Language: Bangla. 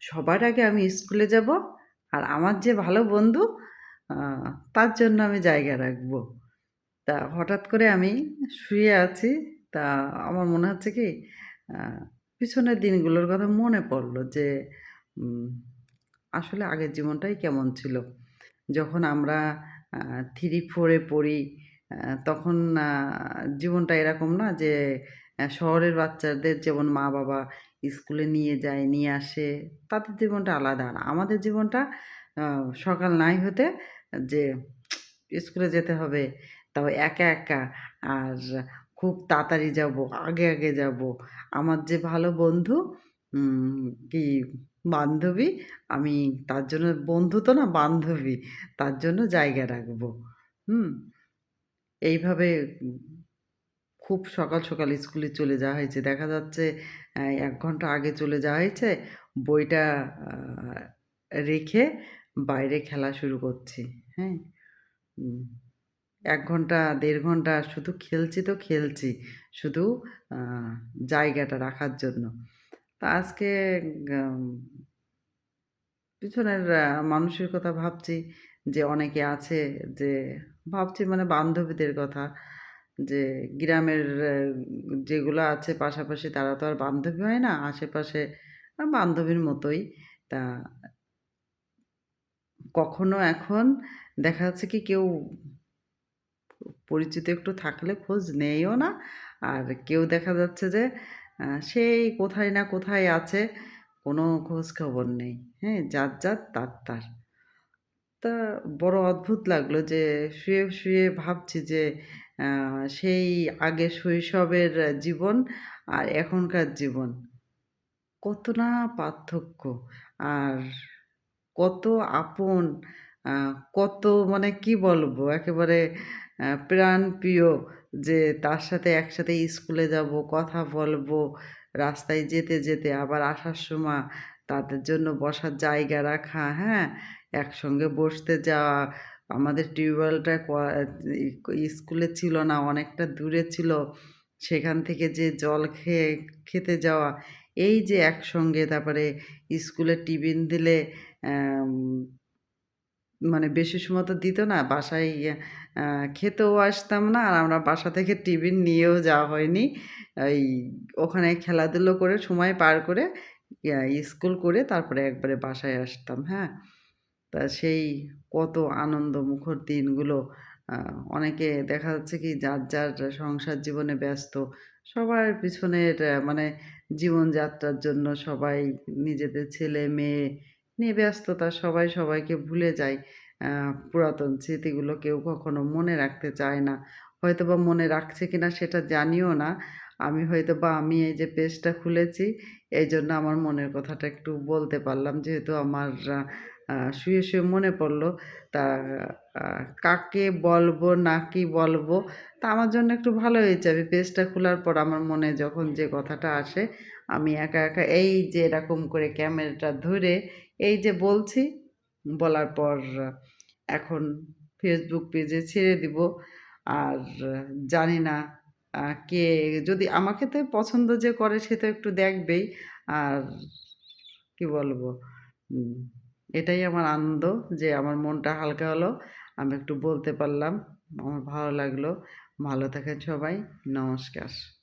সবার আগে আমি স্কুলে যাব আর আমার যে ভালো বন্ধু তার জন্য আমি জায়গা রাখব। তা হঠাৎ করে আমি শুয়ে আছি। তা আমার মনে হচ্ছে কি পিছনের দিনগুলোর কথা মনে পড়ল যে আসলে আগের জীবনটাই কেমন ছিল। যখন আমরা থ্রি 3-4 পড়ি তখন জীবনটা এরকম না যে শহরের বাচ্চাদের যেমন মা-বাবা স্কুলে নিয়ে যায়, নিয়ে আসে। তাদের জীবনটা আলাদা। আর আমাদের জীবনটা সকাল নাই হতে যে স্কুলে যেতে হবে। তাও একা, একা আর খুব তাড়াতাড়ি যাব আগে, আগে যাব। আমার যে ভালো বন্ধু কি বান্ধবী, আমি তার জন্য বন্ধু তো না বান্ধবী। তার জন্য জায়গা রাখব। হুম? এইভাবে খুব সকাল, সকাল স্কুলে চলে যাওয়া হয়েছে। দেখা যাচ্ছে এক ঘণ্টা আগে চলে যাওয়া হয়েছে। বইটা রেখে বাইরে খেলা শুরু করছি। হ্যাঁ? এক ঘণ্টা দেড় ঘণ্টা শুধু খেলছি তো খেলছি। শুধু জায়গাটা রাখার জন্য। তা আজকে পিছনের মানুষের কথা ভাবছি যে অনেকে আছে যে ভাবছি মানে বান্ধবীদের কথা। যে গ্রামের যেগুলো আছে পাশাপাশি তারা তো আর বান্ধবী হয় না। আশেপাশে বান্ধবীর মতোই। তা কখনো এখন দেখা যাচ্ছে কি কেউ পরিচিত একটু থাকলে খোঁজ নেয়ও না। আর কেউ দেখা যাচ্ছে যে সেই কোথায় না কোথায় আছে, কোনো খোঁজ খবর নেই। হ্যাঁ? যার, যার তার, তার। তা বড় অদ্ভুত লাগল যে শুয়ে, শুয়ে ভাবছি যে সেই আগে শৈশবের জীবন আর এখনকার জীবন। কত না পার্থক্য। আর কত আপন, কত মানে কি বলব একেবারে আ প্রাণপ্রিয় যে তার সাথে একসাথে স্কুলে যাব কথা বলব, রাস্তায় যেতে, যেতে আবার আসার সময় তাদের জন্য বসার জায়গা রাখা, হ্যাঁ? একসঙ্গে বসতে যাওয়া। আমাদের টিউবওয়েলটা স্কুলে ছিল না, অনেকটা দূরে ছিল। সেখান থেকে যে জল খেয়ে খেতে যাওয়া। এই যে একসঙ্গে তারপরে স্কুলে টিফিন দিলে মানে বেশি সময় তো দিত না। বাসায় খেতেও আসতাম না। আর আমরা বাসা থেকে টিফিন নিয়েও যাওয়া হয়নি। ওই ওখানে খেলাধুলো করে সময় পার করে স্কুল করে তারপরে একবারে বাসায় আসতাম। হ্যাঁ? তা সেই কত আনন্দমুখর দিনগুলো। অনেকে দেখা যাচ্ছে কি যার, যার সংসার জীবনে ব্যস্ত। সবার পিছনের মানে জীবনযাত্রার জন্য সবাই নিজেদের ছেলে-মেয়ে নিয়ে ব্যস্ততা। সবাই সবাইকে ভুলে যায়। পুরাতন স্মৃতিগুলো কেউ কখনো মনে রাখতে চায় না। হয়তো বা মনে রাখছে কিনা সেটা জানিও না। আমি হয়তো বা আমি এই যে পেজটা খুলেছি, এই জন্য আমার মনের কথাটা একটু বলতে পারলাম। যেহেতু আমার শুয়ে, শুয়ে মনে পড়ল। তা কাকে বলব না কি বলব? তা আমার জন্য একটু ভালো হয়েছে। আমি পেজটা খোলার পর আমার মনে যখন যে কথাটা আসে, আমি একা, একা এই যে এরকম করে ক্যামেরাটা ধরে এই যে বলছি, বলার পর এখন ফেসবুক পেজে ছেড়ে দিব। আর জানি না কে যদি আমাকে তো পছন্দ যে করে সে তো একটু দেখবেই। আর কি বলব? এটাই আমার আনন্দ যে আমার মনটা হালকা হলো। আমি একটু বলতে পারলাম। আমার ভালো লাগল। ভালো থাকেন সবাই। নমস্কার।